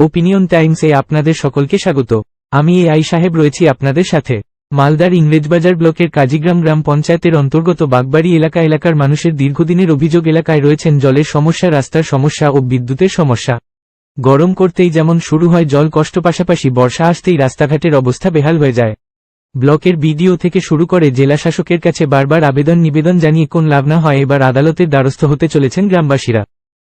Opinion টাইমসে আপনাদের সকলকে স্বাগত। আমি এ আই সাহেব রয়েছি আপনাদের সাথে। মালদার ইংরেজবাজার ব্লকের কাজীগ্রাম গ্রাম পঞ্চায়েতের অন্তর্গত বাগবাড়ি এলাকা এলাকার মানুষের দীর্ঘদিনের অভিযোগ এলাকায় রয়েছেন জলের সমস্যা, রাস্তার সমস্যা ও বিদ্যুতের সমস্যা। গরম করতেই যেমন শুরু হয়, জল কষ্ট পাশাপাশি বর্ষা আসতেই রাস্তাঘাটের অবস্থা বেহাল হয়ে যায়। ব্লকের বিডিও থেকে শুরু করে জেলা শাসকের কাছে বারবার আবেদন নিবেদন জানিয়ে কোন লাভ না হয়, এবার আদালতের দ্বারস্থ হতে চলেছেন গ্রামবাসীরা।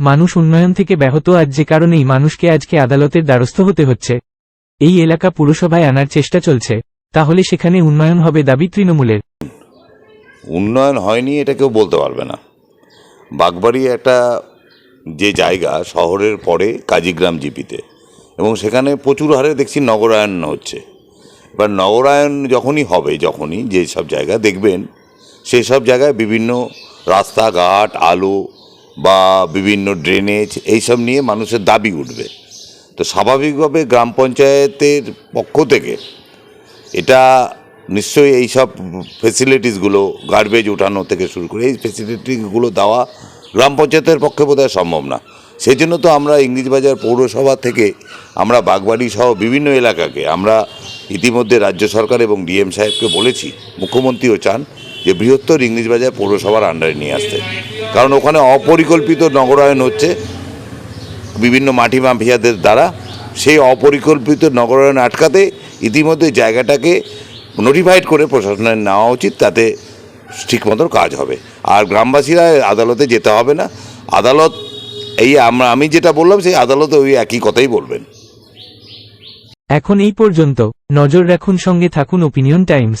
মানুষ উন্নয়ন থেকে ব্যাহত আজ যে কারণেই মানুষকে আজকে আদালতের দ্বারস্থ হতে হচ্ছে। এই এলাকা পুরসভায় আনার চেষ্টা চলছে, তাহলে সেখানে উন্নয়ন হবে দাবি তৃণমূলের। উন্নয়ন হয়নি, এটা কেউ বলতে পারবে না। বাগবাড়ি একটা যে জায়গা শহরের পরে কাজীগ্রাম জিপিতে, এবং সেখানে প্রচুর হারে দেখছি নগরায়ণ হচ্ছে। এবার নগরায়ণ যখনই হবে, যখনই যে সব জায়গা দেখবেন, সেই সব জায়গায় বিভিন্ন রাস্তাঘাট, আলো বা বিভিন্ন ড্রেনেজ এইসব নিয়ে মানুষের দাবি উঠবে। তো স্বাভাবিকভাবে গ্রাম পঞ্চায়েতের পক্ষ থেকে এটা নিশ্চয়ই এই সব ফেসিলিটিসগুলো গার্বেজ উঠানো থেকে শুরু করে, এই ফেসিলিটিগুলো দেওয়া গ্রাম পঞ্চায়েতের পক্ষে বোধহয় সম্ভব না। সেই জন্য তো আমরা ইংরেজবাজার পৌরসভা থেকে আমরা বাগবাড়ি সহ বিভিন্ন এলাকাকে, আমরা ইতিমধ্যে রাজ্য সরকার এবং ডিএম সাহেবকে বলেছি, মুখ্যমন্ত্রীও চান যে বৃহত্তর ইংরেজবাজার পৌরসভার আন্ডারে নিয়ে আসতে। কারণ ওখানে অপরিকল্পিত নগরায়ণ হচ্ছে বিভিন্ন মাটি মাফিয়াদের দ্বারা। সেই অপরিকল্পিত নগরায়ণ আটকাতে ইতিমধ্যে জায়গাটাকে নোটিফাইড করে প্রশাসনের নেওয়া উচিত, তাতে ঠিকমতো কাজ হবে। আর গ্রামবাসীরা আদালতে যেতে হবে না। আদালত, এই আমরা, আমি যেটা বললাম, সেই আদালতে ওই একই কথাই বলবেন। এখন এই পর্যন্ত। নজর রাখুন সঙ্গে থাকুন ওপিনিয়ন টাইমস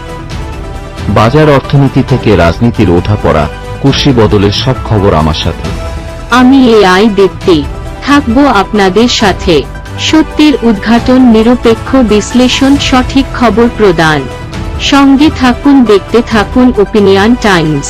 বাজার অর্থনীতি থেকে রাজনীতির ওঠাপড়া কুর্সি বদলের সব খবর আমার সাথে। আমি এআই দেখতে থাকব আপনাদের সাথে। সত্যের উদ্ঘাটন, নিরপেক্ষ বিশ্লেষণ, সঠিক খবর প্রদান। সঙ্গে থাকুন, দেখতে থাকুন ওপিনিয়ন টাইমস